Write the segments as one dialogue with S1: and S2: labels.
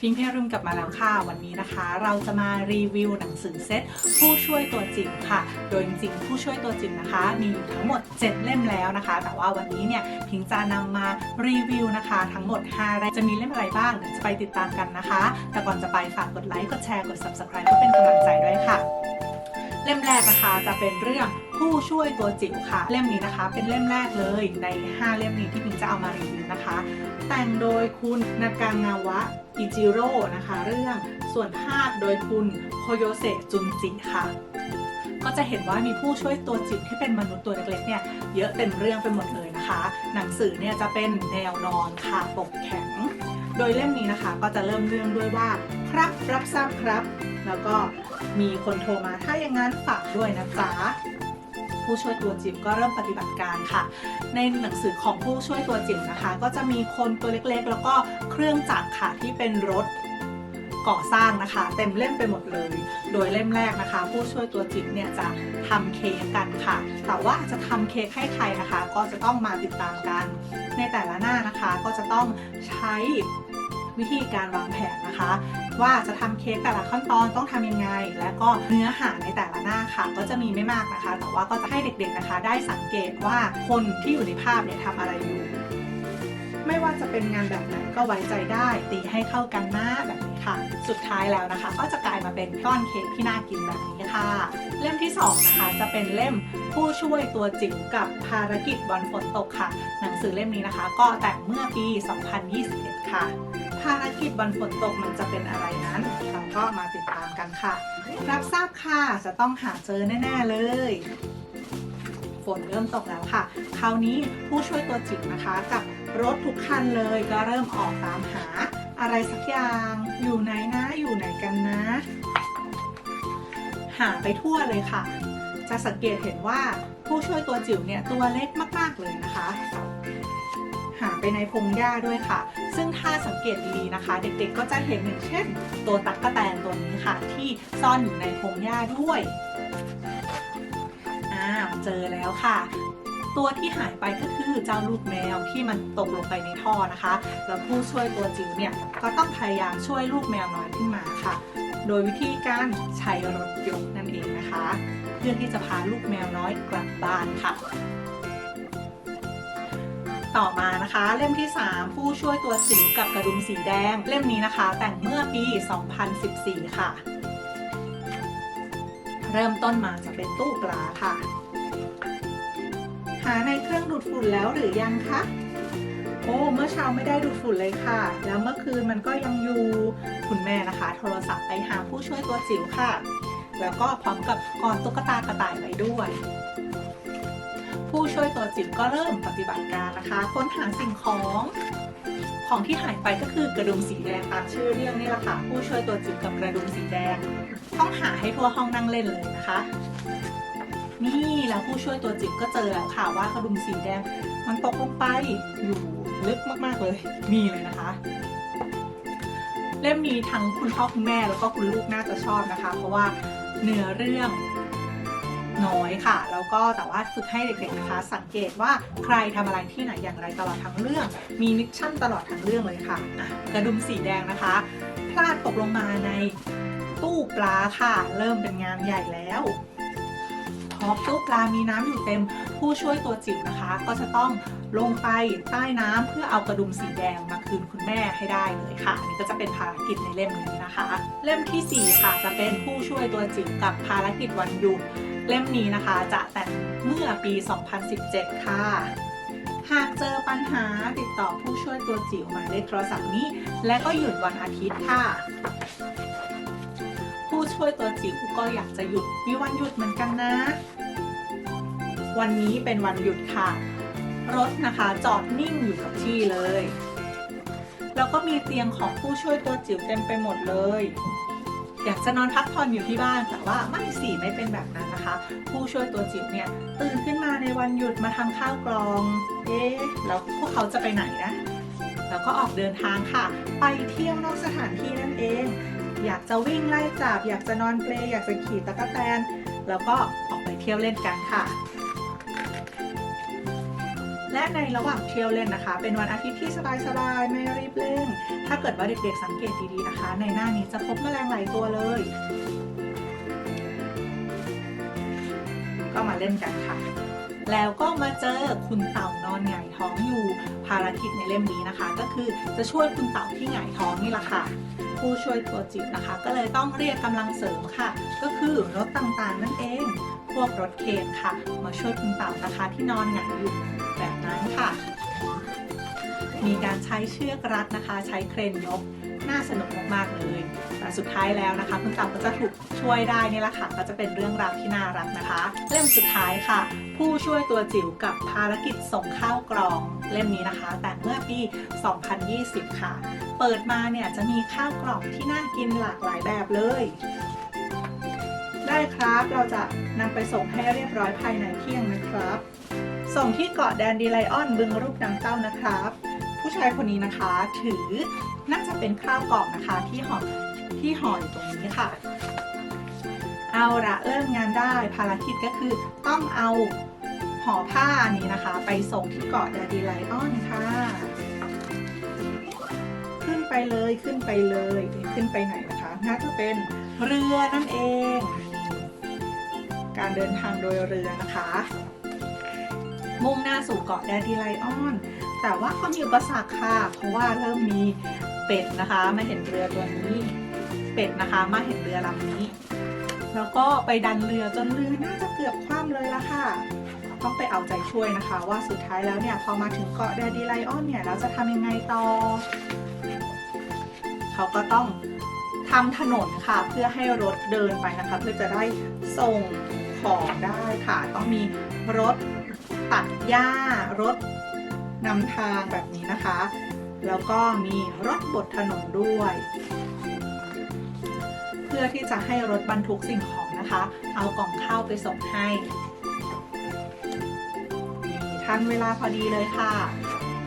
S1: พิงเพรุ่มกลับมาแล้วค่ะ วันนี้นะคะ เราจะมารีวิวหนังสือเซตผู้ช่วยตัวจริงค่ะ โดยจริงผู้ช่วยตัวจริงนะคะ มีอยู่ทั้งหมด 7 เล่มแล้วนะคะ แต่ว่าวันนี้เนี่ยพิงจะนำมารีวิวนะคะ ทั้งหมด5เล่มจะมีเล่มอะไรบ้างเดี๋ยวจะไปติดตามกันนะคะ แต่ก่อนจะไปฝากกดไลค์กดแชร์กด subscribe เพื่อเป็นกำลังใจด้วยค่ะ เล่มแรกนะคะจะเป็นเรื่องผู้ช่วยตัวจิ๋วค่ะ เล่มนี้นะคะ เป็นเล่มแรกเลยใน 5 เล่มนี้ที่พิงจะเอามารีวิวนะคะ แต่งโดยคุณนากางาวะอิจิโร่นะคะ เรื่องส่วนภาพโดยคุณโคโยเซจุนจิค่ะก็จะเห็นว่ามีผู้ช่วยตัวจิ๋วที่เป็นมนุษย์ตัวเล็กๆเนี่ยเยอะเต็มเรื่องไปหมดเลยนะคะ หนังสือเนี่ยจะเป็นแนวนอนค่ะปกแข็ง โดยเล่มนี้นะคะก็จะเริ่มเรื่องด้วยว่า ครับรับทราบครับ แล้วก็ มีคนโทรมาถ้าอย่างนั้นฝากด้วยนะจ๊ะผู้ช่วยตัวจิ๋วก็เริ่มปฏิบัติการค่ะ ในหนังสือของผู้ช่วยตัวจิ๋วนะคะ ก็จะมีคนตัวเล็กๆ แล้วก็เครื่องจักรค่ะที่เป็นรถก่อสร้างนะคะ เต็มเล่มไปหมดเลย โดยเล่มแรกนะคะ ผู้ช่วยตัวจิ๋วเนี่ยจะทำเค้กกันค่ะ แต่ว่าจะทำเค้กให้ใครนะคะ ก็จะต้องมาติดตามกัน ในแต่ละหน้านะคะก็จะต้องใช้ วิธีการวางแผนนะคะ ว่าจะทำเค้กแต่ละขั้นตอนต้องทำยังไง และก็เนื้อหาในแต่ละหน้าค่ะ ก็จะมีไม่มากนะคะ แต่ว่าก็จะให้เด็กๆนะคะ ได้สังเกตว่าคนที่อยู่ในภาพเนี่ยทำอะไรอยู่ ไม่ว่าจะเป็นงานแบบไหนก็ไว้ใจได้ ตีให้เข้ากันนะแบบนี้ ค่ะ สุดท้ายแล้วนะคะ ก็จะกลายมาเป็นก้อนเค้กที่น่ากินแบบนี้ค่ะ เล่มที่สองนะคะ จะเป็นเล่มผู้ช่วยตัวจิ๋วกับภารกิจวันฝนตกค่ะ หนังสือเล่มนี้นะคะ ก็แต่งเมื่อปี 2021 ค่ะ ภารกิจวันฝนตกมันจะเป็นอะไรนั้น เราก็มาติดตามกันค่ะ รับทราบค่ะจะต้องหาเจอแน่ๆเลยฝนเริ่มตกแล้วค่ะ คราวนี้ผู้ช่วยตัวจิ๋วนะคะ กับรถทุกคันเลยก็เริ่มออกตามหา อะไรสักอย่าง อยู่ไหนนะ อยู่ไหนกันนะ หาไปทั่วเลยค่ะ จะสังเกตเห็นว่าผู้ช่วยตัวจิ๋วเนี่ยตัวเล็กมาก ๆ เลยนะคะ หาไปในพงหญ้าด้วยค่ะ ซึ่งถ้าสังเกตดีๆนะคะ เด็กๆก็จะเห็นอย่างเช่น ตัวตั๊กกะแตนตัวนี้ค่ะ ที่ซ่อนอยู่ในพงหญ้าด้วยอ้าวเจอแล้วค่ะ ตัวที่หายไปก็คือเจ้าลูกแมวที่มันตกลงไปในท่อนะคะ แล้วผู้ช่วยตัวจิ๋วเนี่ยก็ต้องพยายามช่วยลูกแมวน้อยขึ้นมาค่ะ โดยวิธีการใช้รถยกนั่นเองนะคะ เพื่อที่จะพาลูกแมวน้อยกลับบ้านค่ะต่อมานะคะ เล่มที่ 3 ผู้ช่วยตัวจิ๋วกับกระดุมสีแดง เล่มนี้นะคะ แต่งเมื่อปี 2014 ค่ะ เริ่มต้นมาจะเป็นตู้ปลาค่ะ หาในเครื่องดูดฝุ่นแล้วหรือยังคะ โอ้เมื่อเช้าไม่ได้ดูดฝุ่นเลยค่ะ แล้วเมื่อคืนมันก็ยังอยู่คุณแม่นะคะ โทรศัพท์ไปหาผู้ช่วยตัวจิ๋วค่ะ แล้วก็พร้อมกับกอดตุ๊กตากระต่ายไว้ด้วย ผู้ช่วยตัวจิ๋วก็เริ่มปฏิบัติการนะคะ ค้นหาสิ่งของของที่หายไปก็คือกระดุมสีแดงตามชื่อเรื่องนี่แหละค่ะ ผู้ช่วยตัวจิ๋วกับกระดุมสีแดง ต้องหาให้ทั่วห้องนั่งเล่นเลยนะคะ นี่แล้วผู้ช่วยตัวจิ๋วก็เจอแล้วค่ะว่ากระดุมสีแดง มันตกลงไปอยู่ลึกมากๆเลยนี่เลยนะคะ เล่มนี้ทั้งคุณพ่อคุณแม่แล้วก็คุณลูกน่าจะชอบนะคะ เพราะว่าเนื้อเรื่องน้อยค่ะ แล้วก็แต่ว่าฝึกให้เด็กๆนะคะ สังเกตว่าใครทำอะไรที่ไหนอย่างไรตลอดทั้งเรื่อง มีมิชชั่นตลอดทั้งเรื่องเลยค่ะกระดุมสีแดงนะคะ พลาดตกลงมาในตู้ปลาค่ะ เริ่มเป็นงานใหญ่แล้ว พอตู้ปลามีน้ำอยู่เต็มผู้ช่วยตัวจิ๋วนะคะ ก็จะต้องลงไปใต้น้ำเพื่อเอากระดุมสีแดงมาคืนคุณแม่ให้ได้เลยค่ะอันนี้ก็จะเป็นภารกิจในเล่มนี้นะคะ เล่มทีสี่ 4 ค่ะ จะเป็นผู้ช่วยตัวจิ๋วกับภารกิจวันหยุดเล่มนี้นะคะจะแต่งเมื่อปี 2017 ค่ะหากเจอปัญหาติดต่อผู้ช่วยตัวจิ๋วหมายเลขโทรศัพท์นี้ และก็หยุดวันอาทิตย์ค่ะ ผู้ช่วยตัวจิ๋วก็อยากจะหยุดมีวันหยุดเหมือนกันนะ วันนี้เป็นวันหยุดค่ะ รถนะคะจอดนิ่งอยู่กับที่เลย แล้วก็มีเตียงของผู้ช่วยตัวจิ๋วเต็มไปหมดเลย อยากจะนอนพักผ่อนอยู่ที่บ้านแต่ว่าไม่สิไม่เป็นแบบนั้นนะคะ ผู้ช่วยตัวจิ๋วเนี่ยตื่นขึ้นมาในวันหยุดมาทำข้าวกลองเอ๊ะแล้วพวกเขาจะไปไหนนะแล้วก็ออกเดินทางค่ะ ไปเที่ยวนอกสถานที่นั่นเอง อยากจะวิ่งไล่จับ อยากจะนอนเปลอยากจะขี่ตะกั่วแตน แล้วก็ออกไปเที่ยวเล่นกันค่ะ และในระหว่างเที่ยวเล่นนะคะ เป็นวันอาทิตย์ที่สบายๆไม่รีบเร่ง ถ้าเกิดว่าเด็กๆสังเกตดีๆนะคะ ในหน้านี้จะพบแมลงหลายตัวเลย ก็มาเล่นกันค่ะ แล้วก็มาเจอคุณเต่านอนหงายท้องอยู่ภารกิจในเล่มนี้นะคะ ก็คือจะช่วยคุณเต่าที่หงายท้องนี่แหละค่ะ ผู้ช่วยตัวจิ๋วนะคะ ก็เลยต้องเรียกกำลังเสริมค่ะ ก็คือรถต่างๆนั่นเอง พวกรถเคนค่ะ มาช่วยคุณเต่านะคะที่นอนหงายอยู่แบบนั้นค่ะ มีการใช้เชือกรัดนะคะ ใช้เครนยก น่าสนุกมากๆเลยแต่สุดท้ายแล้วนะคะคุณเต่าก็จะถูกช่วยได้นี่แหละค่ะก็จะเป็นเรื่องราวที่น่ารักนะคะ เล่มสุดท้ายค่ะ ผู้ช่วยตัวจิ๋วกับภารกิจส่งข้าวกล่องเล่มนี้นะคะ แต่เมื่อปี 2020 ค่ะ เปิดมาเนี่ยจะมีข้าวกล่องที่น่ากินหลากหลายแบบเลย ได้ครับเราจะนำไปส่งให้เรียบร้อยภายในเที่ยงนะครับ ส่งที่เกาะแดนดีไลออนบึงรูปดังเต้านะครับ ผู้ชายคนนี้นะคะ ถือน่าจะเป็นข้าวกล่องนะคะที่ห่อที่ห่ออยู่ตรงนี้ค่ะ เอาละเริ่มงานได้ภารกิจก็คือต้องเอาห่อผ้านี้นะคะ ไปส่งที่เกาะแดนดีไลออนค่ะ ขึ้นไปเลยขึ้นไปเลยขึ้นไปไหนนะคะน่าจะเป็นเรือนั่นเอง การเดินทางโดยเรือนะคะ มุ่งหน้าสู่เกาะแดนดีไลออน แต่ว่าเขามีอุปสรรคค่ะ เพราะว่าเริ่มมีเป็ดนะคะ มาเห็นเรือตัวนี้ เป็ดนะคะ มาเห็นเรือลำนี้ แล้วก็ไปดันเรือจนเรือน่าจะเกือบคว่ำเลยละค่ะ ต้องไปเอาใจช่วยนะคะ ว่าสุดท้ายแล้วเนี่ยพอมาถึงเกาะแดดีไลออนเนี่ยเราจะทำยังไงต่อ เขาก็ต้องทำถนนค่ะ เพื่อให้รถเดินไปนะคะ เพื่อจะได้ส่งของได้ค่ะ ต้องมีรถตัดหญ้ารถ นำทางแบบนี้นะคะ แล้วก็มีรถบดถนนด้วย เพื่อที่จะให้รถบรรทุกสิ่งของนะคะ เอากล่องข้าวไปส่งให้นี่ทันเวลาพอดีเลยค่ะ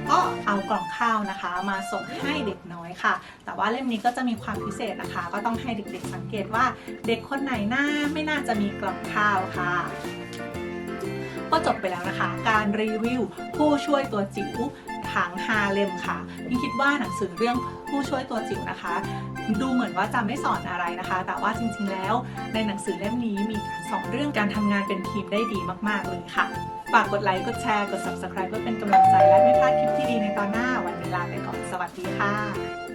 S1: ก็เอากล่องข้าวนะคะ มาส่งให้เด็กน้อยค่ะ แต่ว่าเล่มนี้ก็จะมีความพิเศษนะคะ ก็ต้องให้เด็กๆสังเกตว่าเด็กคนไหนหน้าไม่น่าจะมีกล่องข้าวค่ะ ก็จบไปแล้วนะคะ การรีวิวผู้ช่วยตัวจิ๋วทั้ง5เล่มค่ะยิ่คิดว่าหนังสือเรื่องผู้ช่วยตัวจิ๋วนะคะ ดูเหมือนว่าจะไม่สอนอะไรนะคะ แต่ว่าจริงๆแล้วในหนังสือเล่มนี้มีการสอนเรื่องการทำงานเป็นทีมได้ดีมากๆเลยค่ะฝากกดไลค์กดแชร์กด subscribe เพื่อเป็นกำลังใจและไม่พลาดคลิปที่ดีในตอนหน้าวันนี้ลาไปก่อนสวัสดีค่ะ